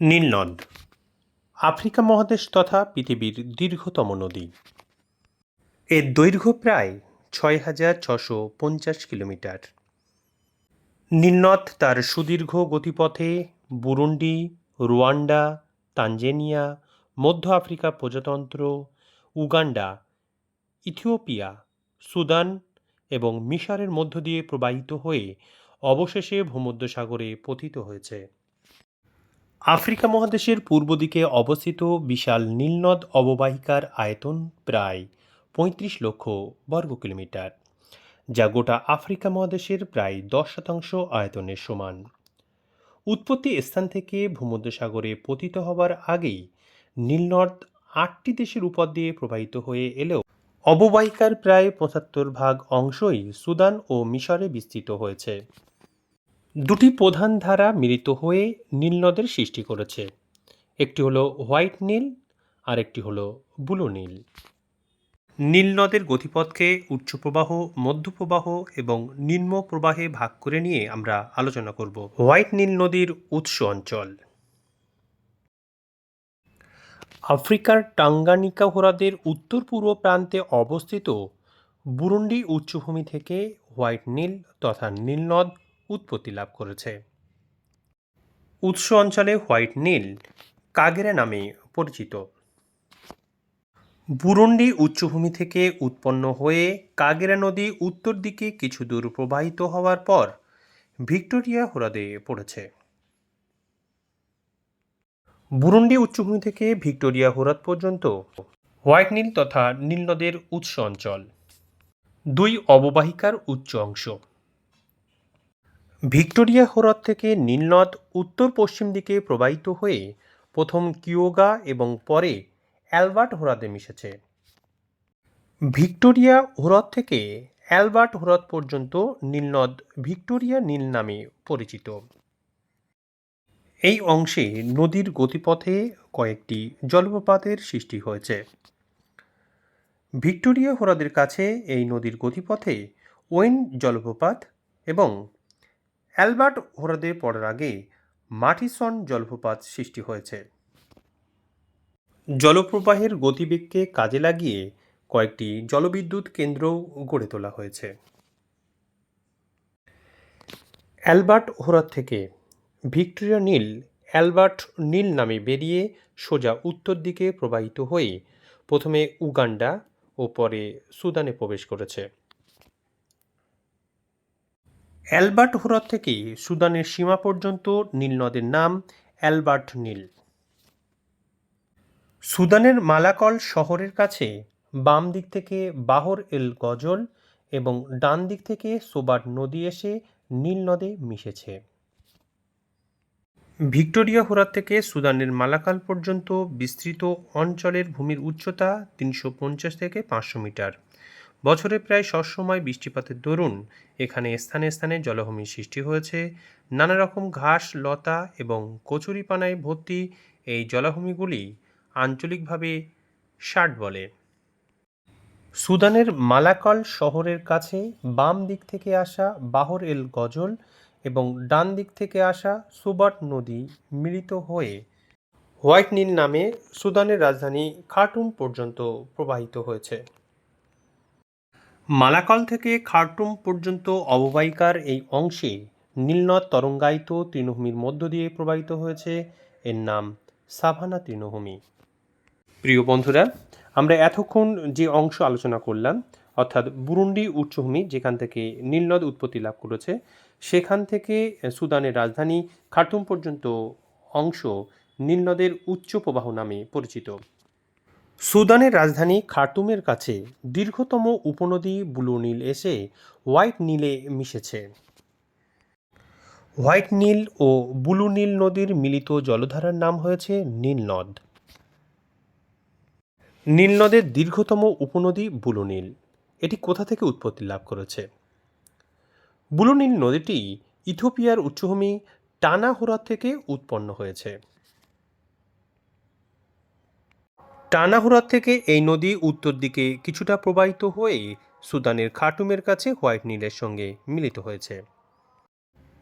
নীলনদ, Africa মহাদেশ তথা পৃথিবীর দীর্ঘতম নদী। এর দৈর্ঘ্য প্রায় ছয় হাজার ছশো পঞ্চাশ কিলোমিটার। নীলনদ তার সুদীর্ঘ গতিপথে বুরুন্ডি, রুয়ান্ডা, তানজেনিয়া, মধ্য আফ্রিকা প্রজাতন্ত্র, উগান্ডা, ইথিওপিয়া, সুদান এবং মিশরের মধ্য দিয়ে প্রবাহিত হয়ে অবশেষে ভূমধ্যসাগরে পতিত হয়েছে। আফ্রিকা মহাদেশের পূর্ব দিকে অবস্থিত বিশাল নীলনদ অববাহিকার আয়তন প্রায় পঁয়ত্রিশ লক্ষ বর্গ কিলোমিটার, যা গোটা আফ্রিকা মহাদেশের প্রায় দশ শতাংশ আয়তনের সমান। উৎপত্তি স্থান থেকে ভূমধ্যসাগরে পতিত হবার আগেই নীলনদ আটটি দেশের উপর দিয়ে প্রবাহিত হয়ে এলেও অববাহিকার প্রায় পঁচাত্তর ভাগ অংশই সুদান ও মিশরে বিস্তৃত হয়েছে। দুটি প্রধান ধারা মিলিত হয়ে নীল নদের সৃষ্টি করেছে। একটি হলো হোয়াইট নীল আর একটি হলো ব্লু নীল। নীল নদের গতিপথকে উচ্চ প্রবাহ, মধ্য প্রবাহ এবং নিম্ন প্রবাহে ভাগ করে নিয়ে আমরা আলোচনা করব। হোয়াইট নীল নদীর উৎস অঞ্চল। আফ্রিকার টাঙ্গানিকা হ্রদের উত্তর পূর্ব প্রান্তে অবস্থিত বুরুন্ডি উচ্চভূমি থেকে হোয়াইট নীল তথা নীলনদ উৎপত্তি লাভ করেছে। উৎস অঞ্চলে হোয়াইট নীল, কাগেরা নামে পরিচিত। বুরুন্ডি উচ্চভূমি থেকে উৎপন্ন হয়ে কাগেরা নদী উত্তর দিকে কিছু দূর প্রবাহিত হওয়ার পর ভিক্টোরিয়া হ্রদে পড়েছে। বুরুন্ডি উচ্চভূমি থেকে ভিক্টোরিয়া হ্রদ পর্যন্ত হোয়াইট নীল তথা নীল নদের উৎস অঞ্চল। দুই অববাহিকার উচ্চ অংশ। ভিক্টোরিয়া হ্রদ থেকে নীলনদ উত্তর পশ্চিম দিকে প্রবাহিত হয়ে প্রথম কিওগা এবং পরে অ্যালবার্ট হ্রদে মিশেছে। ভিক্টোরিয়া হ্রদ থেকে অ্যালবার্ট হ্রদ পর্যন্ত নীলনদ ভিক্টোরিয়া নীল নামে পরিচিত। এই অংশে নদীর গতিপথে কয়েকটি জলপ্রপাতের সৃষ্টি হয়েছে। ভিক্টোরিয়া হ্রদের কাছে এই নদীর গতিপথে ওয়েন জলপ্রপাত এবং অ্যালবার্ট হ্রদে পড়ার আগে মাটিসন জলপ্রপাত সৃষ্টি হয়েছে। জলপ্রবাহের গতিবেগকে কাজে লাগিয়ে কয়েকটি জলবিদ্যুৎ কেন্দ্রও গড়ে তোলা হয়েছে। অ্যালবার্ট হ্রদ থেকে ভিক্টোরিয়া নীল অ্যালবার্ট নীল নামে বেরিয়ে সোজা উত্তর দিকে প্রবাহিত হয়ে প্রথমে উগান্ডা ও পরে সুদানে প্রবেশ করেছে। অ্যালবার্ট হ্রদ থেকে সুদানের সীমা পর্যন্ত নীল নদের নাম অ্যালবার্ট নীল। সুদানের মালাকল শহরের কাছে বাম দিক থেকে বাহর এল গজল এবং ডান দিক থেকে সোবাট নদী এসে নীল নদে মিশেছে। ভিক্টোরিয়া হ্রদ থেকে সুদানের মালাকাল পর্যন্ত বিস্তৃত অঞ্চলের ভূমির উচ্চতা তিনশো পঞ্চাশ থেকে পাঁচশো মিটার। বছরে প্রায় সবসময় বৃষ্টিপাতের দরুন এখানে স্থানে স্থানে জলভূমির সৃষ্টি হয়েছে। নানা রকম ঘাস, লতা এবং কচুরিপানায় ভর্তি এই জলাভূমিগুলি আঞ্চলিকভাবে ষাট বলে। সুদানের মালাকল শহরের কাছে বাম দিক থেকে আসা বাহর এল গজল এবং ডান দিক থেকে আসা সুবাট নদী মিলিত হয়ে হোয়াইট নীল নামে সুদানের রাজধানী খার্টুম পর্যন্ত প্রবাহিত হয়েছে। মালাকল থেকে খার্টুম পর্যন্ত অববাহিকার এই অংশে নীলনদ তরঙ্গায়িত তৃণভূমির মধ্য দিয়ে প্রবাহিত হয়েছে। এর নাম সাভানা তৃণভূমি। প্রিয় বন্ধুরা, আমরা এতক্ষণ যে অংশ আলোচনা করলাম, অর্থাৎ বুরুন্ডি উচ্চভূমি, যেখান থেকে নীলনদ উৎপত্তি লাভ করেছে, সেখান থেকে সুদানের রাজধানী খার্টুম পর্যন্ত অংশ নীলনদের উচ্চ প্রবাহ নামে পরিচিত। সুদানের রাজধানী খার্টুমের কাছে দীর্ঘতম উপনদী ব্লু নীল এসে হোয়াইট নীলে মিশেছে। হোয়াইট নীল ও ব্লু নীল নদীর মিলিত জলধারার নাম হয়েছে নীল নদ। নীল নদের দীর্ঘতম উপনদী ব্লু নীল। এটি কোথা থেকে উৎপত্তি লাভ করেছে? ব্লু নীল নদীটি ইথোপিয়ার উচ্চভূমি টানা হ্রদ থেকে উৎপন্ন হয়েছে। টানা হ্রদ থেকে এই নদী উত্তর দিকে কিছুটা প্রবাহিত হয়ে সুদানের খাটুমের কাছে হোয়াইট নীলের সঙ্গে মিলিত হয়েছে।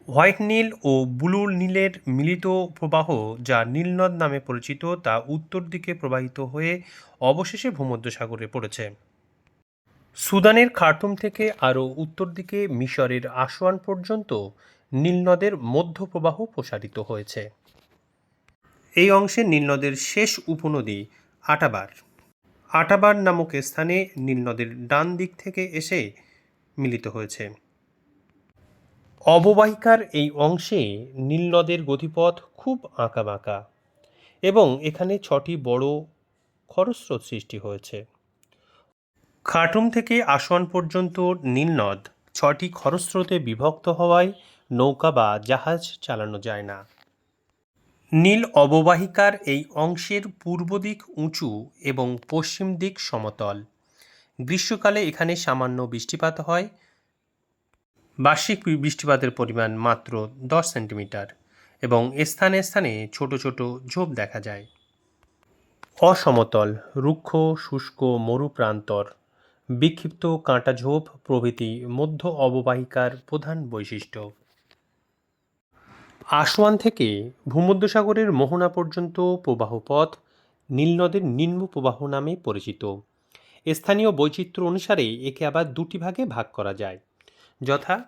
হোয়াইট নীল ও ব্লু নীলের মিলিত প্রবাহ যা নীলনদ নামে পরিচিত তা উত্তর দিকে প্রবাহিত হয়ে অবশেষে ভূমধ্যসাগরে পড়েছে। সুদানের খার্তুম থেকে আরও উত্তর দিকে মিশরের আসোয়ান পর্যন্ত নীলনদের মধ্য প্রবাহ প্রসারিত হয়েছে। এই অংশে নীলনদের শেষ উপনদী আটাবার। আটাবার নামক স্থানে নীলনদের ডান দিক থেকে এসে মিলিত হয়েছে। অববাহিকার এই অংশে নীলনদের গতিপথ খুব আঁকাবাঁকা এবং এখানে ছটি বড় খরস্রোত সৃষ্টি হয়েছে। খাটুম থেকে আসোয়ান পর্যন্ত নীলনদ ছটি খরস্রোতে বিভক্ত হওয়ায় নৌকা বা জাহাজ চালানো যায় না। নীল অববাহিকার এই অংশের পূর্ব দিক উঁচু এবং পশ্চিম দিক সমতল। গ্রীষ্মকালে এখানে সামান্য বৃষ্টিপাত হয়। বার্ষিক বৃষ্টিপাতের পরিমাণ মাত্র দশ সেন্টিমিটার এবং স্থানে স্থানে ছোট ছোট ঝোপ দেখা যায়। অসমতল, রুক্ষ, শুষ্ক, মরুপ্রান্তর, বিক্ষিপ্ত কাঁটা ঝোপ প্রভৃতি মধ্য অববাহিকার প্রধান বৈশিষ্ট্য। আসোয়ান থেকে ভূমধ্যসাগরের মোহনা পর্যন্ত প্রবাহপথ নীলনদের নিম্ন প্রবাহ নামে পরিচিত। স্থানীয় বৈচিত্র্য অনুসারে একে আবার দুটি ভাগে ভাগ করা যায়। যথা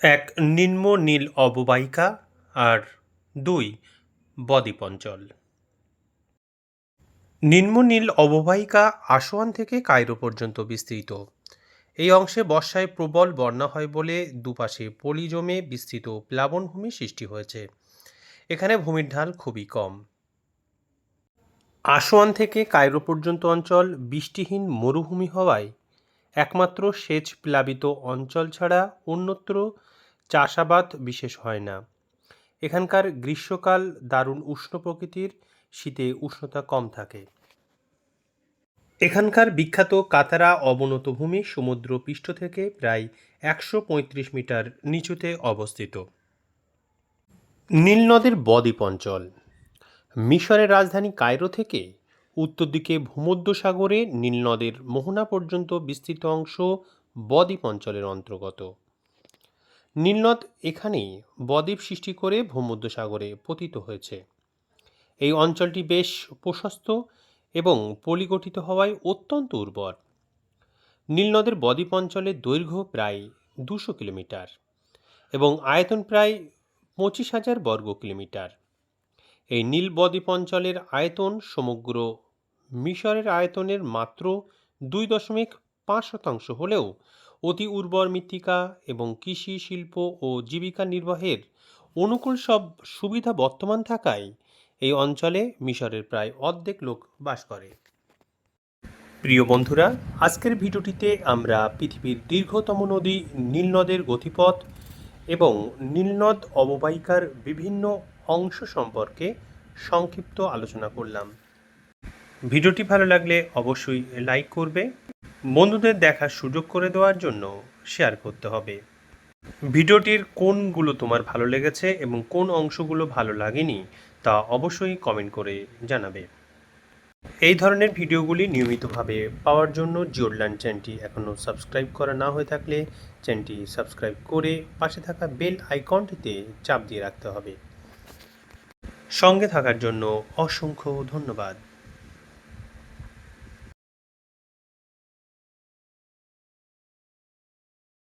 এক নিম্ন নীল অববাহিকা আর দুই বদ্বীপ অঞ্চল নিম্ন নীল অববাহিকা আসোয়ান থেকে কায়রো পর্যন্ত বিস্তৃত। এই অংশে বর্ষায় প্রবল বন্যা হয় বলে দুপাশে পলি জমে বিস্তৃত প্লাবনভূমি সৃষ্টি হয়েছে। এখানে ভূমির ঢাল খুবই কম। আসোয়ান থেকে কায়রো পর্যন্ত অঞ্চল বৃষ্টিহীন মরুভূমি হওয়ায় একমাত্র সেচ প্লাবিত অঞ্চল ছাড়া অন্যত্র চাষাবাদ বিশেষ হয় না। এখানকার গ্রীষ্মকাল দারুণ উষ্ণ প্রকৃতির, শীতে উষ্ণতা কম থাকে। এখানকার বিখ্যাত কাতারা অবনত ভূমি সমুদ্র পৃষ্ঠ থেকে প্রায় একশো পঁয়ত্রিশ মিটার নিচুতে অবস্থিত। নীলনদের বদ্বীপ অঞ্চল। মিশরের রাজধানী কায়রো থেকে উত্তর দিকে ভূমধ্যসাগরে নীলনদের মোহনা পর্যন্ত বিস্তৃত অংশ বদ্বীপ অঞ্চলের অন্তর্গত। নীলনদ এখানেই বদ্বীপ সৃষ্টি করে ভূমধ্যসাগরে পতিত হয়েছে। এই অঞ্চলটি বেশ প্রশস্ত এবং পলিগঠিত হওয়ায় অত্যন্ত উর্বর। নীলনদের বদ্বীপ অঞ্চলের দৈর্ঘ্য প্রায় দুশো কিলোমিটার এবং আয়তন প্রায় পঁচিশ হাজার বর্গ কিলোমিটার। এই নীল বদ্বীপ অঞ্চলের আয়তন সমগ্র মিশরের আয়তনের মাত্র দুই দশমিক পাঁচ শতাংশ হলেও অতি উর্বর মৃত্তিকা এবং কৃষি শিল্প ও জীবিকা নির্বাহের অনুকূল সব সুবিধা বর্তমান থাকায় এই অঞ্চলে মিশরের প্রায় অর্ধেক লোক বাস করে। প্রিয় বন্ধুরা, আজকের ভিডিওটিতে আমরা পৃথিবীর দীর্ঘতম নদী নীলনদের গতিপথ এবং নীলনদ অববাহিকার বিভিন্ন অংশ সম্পর্কে সংক্ষিপ্ত আলোচনা করলাম। ভিডিওটি ভালো লাগলে অবশ্যই লাইক করবে, বন্ধুদের দেখার সুযোগ করে দেওয়ার জন্য শেয়ার করতে হবে। ভিডিওটির কোনগুলো তোমার ভালো লেগেছে এবং কোন অংশগুলো ভালো লাগেনি তা অবশ্যই কমেন্ট করে জানাবে। এই ধরনের ভিডিওগুলি নিয়মিতভাবে পাওয়ার জন্য জিওরল্যান্ড চ্যানেলটি এখনও সাবস্ক্রাইব করা না হয়ে থাকলে চ্যানেলটি সাবস্ক্রাইব করে পাশে থাকা বেল আইকনটিতে চাপ দিয়ে রাখতে হবে। সঙ্গে থাকার জন্য অসংখ্য ধন্যবাদ।